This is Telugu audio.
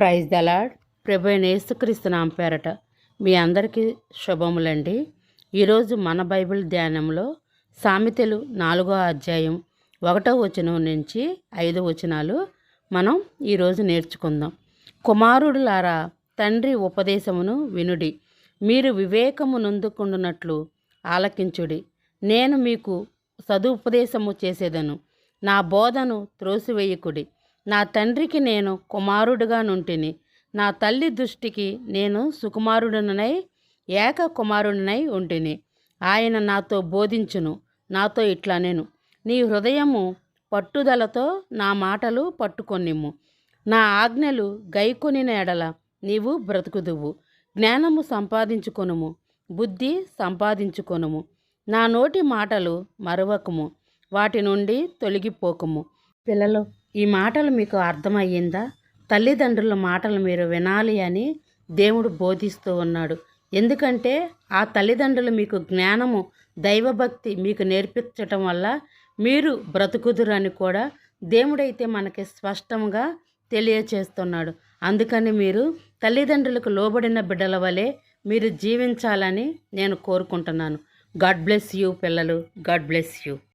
ప్రైజ్ దలాడ్ ప్రభు యేసుక్రీస్తునామ పేరట మీ అందరికీ శుభములండి. ఈరోజు మన బైబిల్ ధ్యానంలో సామెతలు నాలుగో అధ్యాయం ఒకటో వచనం నుంచి ఐదో వచనాలు మనం ఈరోజు నేర్చుకుందాం. కుమారుడులారా తండ్రి ఉపదేశమును వినుడి. మీరు వివేకము నొందుకుండునట్లు ఆలకించుడి. నేను మీకు సదుపదేశము చేసేదను. నా బోధను త్రోసివేయకుడి. నా తండ్రికి నేను కుమారుడుగా నుంటిని. నా తల్లి దృష్టికి నేను సుకుమారుడునై ఏక కుమారుడినై ఉంటిని. ఆయన నాతో బోధించును నాతో ఇట్లా నేను నీ హృదయము పట్టుదలతో నా మాటలు పట్టుకొనిమ్ము. నా ఆజ్ఞలు గైకొనిన ఎడల నీవు బ్రతుకుదువు. జ్ఞానము సంపాదించుకొనుము బుద్ధి సంపాదించుకొనుము. నా నోటి మాటలు మరవకము వాటి నుండి తొలగిపోకము. పిల్లలు ఈ మాటలు మీకు అర్థమయ్యిందా? తల్లిదండ్రుల మాటలు మీరు వినాలి అని దేవుడు బోధిస్తూ ఉన్నాడు. ఎందుకంటే ఆ తల్లిదండ్రులు మీకు జ్ఞానము దైవభక్తి మీకు నేర్పించటం వల్ల మీరు బ్రతుకుదురని కూడా దేవుడైతే మనకి స్పష్టంగా తెలియచేస్తున్నాడు. అందుకని మీరు తల్లిదండ్రులకు లోబడిన బిడ్డల వలె మీరు జీవించాలని నేను కోరుకుంటున్నాను. గాడ్ బ్లెస్ యూ పిల్లలు. God bless you.